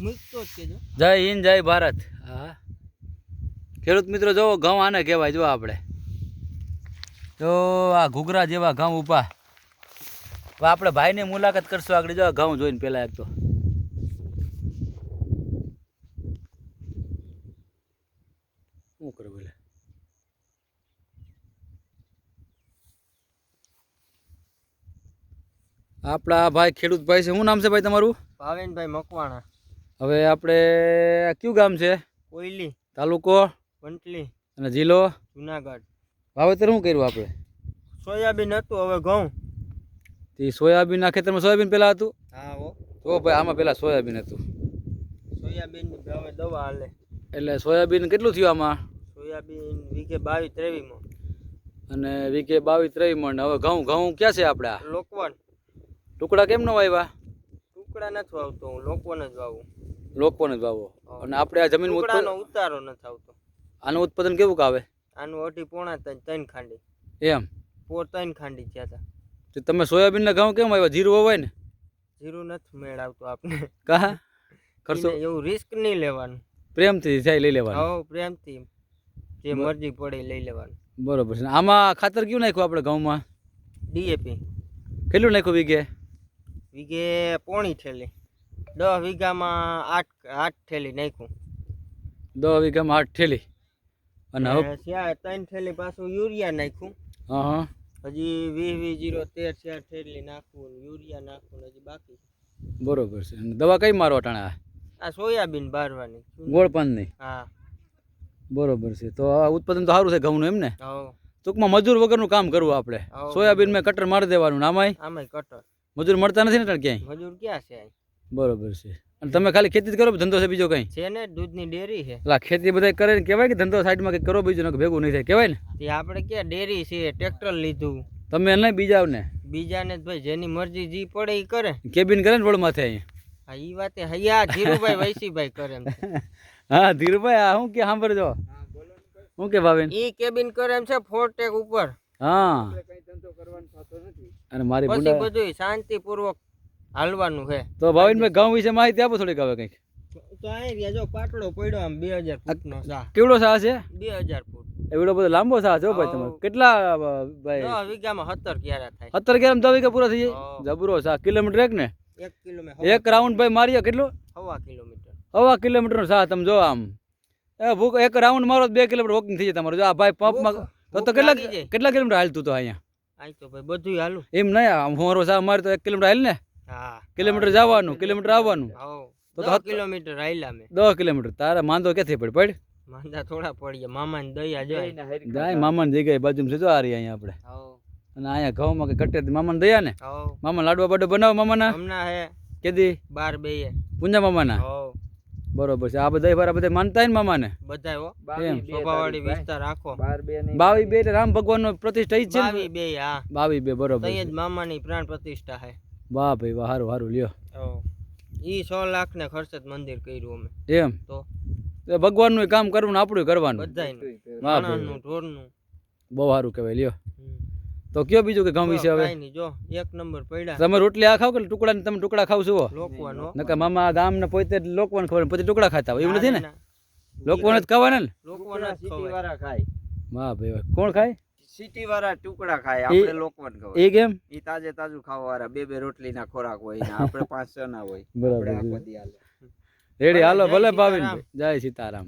જય હિન્દ જય ભારત. હા. ખેડૂત મિત્રો જો ઘઉં આને કહેવાય જો આપણે. જો આ ઘૂઘરા જેવા ઘઉં ઊભા. આપણે ભાઈની મુલાકાત કરશું આગળ જો ઘઉં જોઈને પહેલાં એક તો. શું કરે બોલે? આપણા ભાઈ ખેડૂત ભાઈ છે. શું નામ છે ભાઈ તમારું? ભાવેનભાઈ મકવાણા. હવે આપણે કયું ગામ છે? કોયલી તાલુકો? વંટલી અને જિલ્લો? જુનાગઢ. વાવેતર શું કર્યું આપણે? સોયાબીન હતું હવે ઘઉં. તે સોયાબીનના ખેતરમાં સોયાબીન પહેલાં હતું? હા હો. તો ભાઈ આમાં પહેલાં સોયાબીન હતું. સોયાબીન હવે દવા હાલે. એટલે સોયાબીન કેટલું થયું આમાં? સોયાબીન વીઘે બાવીસ ત્રેવીસમાં. અને વીકે બાવીસ ત્રેવીસ મણ હવે ઘઉં ઘઉં ક્યાં છે આપણે? આ લોકવન. ટુકડા કેમ ન વાવ્યા ટુકડા નથી વાવતો હું લોકવન જ વાવું. લોકોને જ વાવો. અને આપણે આ જમીન ઉત્પાદન ઉતારો નથી આવતો આનું ઉત્પાદન કેવું આવે આનું અઢી પોણા ત્રણ ખાંડી. એમ? પોર ત્રણ ખાંડી થયા હતા તો તમે સોયાબીનના ઘઉં કેમ આવ્યા જીરું હોય ને? જીરું નથી મેળ આવતું આપને કા કરશો એવું રિસ્ક નહીં લેવાનું. પ્રેમથી જાય લઈ લેવાનું. હો પ્રેમથી. જે મરજી પડે લઈ લેવાનું. બરોબર છે. આમાં ખાતર કયું નાખ્યું આપણે ઘઉંમાં? ડીએપી. કેટલું નાખ્યું વીઘે? વીઘે પોણી થેલી. દસ વીઘામાં આઠ આઠ થેલી નાખ્યું. દસ વીઘામાં આઠ ઠેલી અને હવે? ત્રણ થેલી પાછું યુરિયા નાખ્યું. હા હા હજી વીસ વીસ જીરો તેર ચાર થેલી નાખવું યુરિયા નાખવું ને હજી બાકી બરોબર છે. દવા કઈ મારવા ટાણે આ? સોયાબીન બારવાની. ગોળપાનની? હા. બરોબર છે. તો આ ઉત્પાદન તો સારું છે ઘઉંનું એમ ને? ટૂંકમાં મજૂર વગરનું કામ કરવું આપણે. સોયાબીન મેં કટર મારી દેવાનું. આમાંય? આમાંય કટર. મજૂર મળતા નથી ને ક્યાંય? મજૂર ક્યાં છે? બરોબર છે. અને તમે ખાલી ખેતી જ કરો ધંધો છે બીજો કંઈ? છે ને દૂધની ડેરી છે. લા આ ખેતી બધા કરે ને કહેવાય કે ધંધો સાઈડમાં કંઈક કરો બીજું નકર ભેગું નહીં થાય કહેવાય ને? તે આપણે ક્યાં ડેરી છે ટ્રેક્ટર લીધું. તમે નહીં બીજાને? બીજાને ને ભાઈ જેની મરજી જી પડે એ કરે. કેબિન કરે ને રોડ માથે અહીંયા? હા ઈ વાતે હૈયા ધીરુભાઈ વૈસીભાઈ કરે એમ. હા ધીરુભાઈ આ શું કે સાંભળજો? શું કે ભાવે ઈ કેબિન કરે એમ છે ફોરટેક ઉપર. હા. અને મારી બધું શાંતિપૂર્વક હાલવાનું છે. તો ભાવિનભાઈ ઘઉં વિશે માહિતી આપો થોડીક હવે કંઈક. તો અહીં રહ્યા જો પાટલો પડ્યો આમ બે હજાર ફૂટનો સા કેવડો સા છે? બે હજાર ફૂટ. એવડો બધો લાંબો સા છે ભાઈ તમે કેટલા ભાઈ? દસ વીઘામાં સત્તર ક્યારે થાય. સત્તર ક્યારે દસ વીઘા પૂરા થઈ. જાય? જબરો સા કિલોમીટર એક ને? એક કિલોમીટર. એક રાઉન્ડ ભાઈ મારીએ કેટલો? હવા કિલોમીટર. હવા કિલોમીટરનો સા તમે જો આમ. એ ભૂખ એક રાઉન્ડ મારો બે કિલોમીટર વોકિંગ થઈ જાય તમારું. જો આ ભાઈ પંપમાં તો તો કેટલા. કેટલા કિલોમીટર હાલતું તો અહીંયા? આય તો ભાઈ બધું હાલું. એમ નહીં આમ મારો સા મારે તો એક કિલોમીટર હાલ ને. હા. કિલોમીટર જવાનું કિલોમીટર. આવવાનું. તો દસ કિલોમીટર હાલ્યા મેં. દસ કિલોમીટર. તારે માંદો ક્યાંથી પડ પડ? માંદા થોડા પડીએ મામાની દયા જાય જાય મામાની જગ્યાએ બાજુ સીધો આ રહી અહીંયા આપણે? અને અહીંયા ઘઉંમાં કે કટ્ટે મામાને દયા ને મામા લાડવા બાડો બનાવો મામાના? હમણાં હે. કેદી? બાર બે પૂંજા મામાના? ના બરોબર છે. આ બધા ભારા બધા માનતા હોય ને મામાને? ને હો. એમ વિસ્તાર આખો. બાવી બે એટલે રામ ભગવાનનો પ્રતિષ્ઠા છે બાવી બે હા. બાવી બે બરોબર અહીંયા જ મામાની પ્રાણ પ્રતિષ્ઠા હે. વાહ ભાઈ વાહ હારું હારું લ્યો. એ ઈ સો લાખ ને ખર્ચે જ મંદિર કર્યું અમે. એમ? તો? ભગવાનનું કામ કરવું ને આપણું કરવાનું. માણસનું ઢોરનું. બહુ સારું કહેવાય લ્યો. તો કયો બીજું કે ઘઉં વિશે હવે? જો એક નંબર પડ્યા. તમે રોટલી આ ખાવ કે ટુકડા તમે ટુકડા ખાવ છો? લોકવાનો. નકર મામા ગામ ને પોતે લોકવાન લોકોને ખબર પછી ટુકડા ખાતા હોય એવું નથી ને? લોકવાન જ ખાવાના ને? લોકોના જ ખવાય. ખાય. વાહ ભાઈ કોણ ખાય? સિટી વાળા ટુકડા ખાય આપણે લોકવન ખવાય. એ કેમ? ઈ તાજે તાજું ખાવા વાળા બે બે રોટલી ના ખોરાક હોય ને આપણે પાંચ છ. ના હોય બરાબર રેડી હાલો ભલે. ભાવિન જય સીતારામ.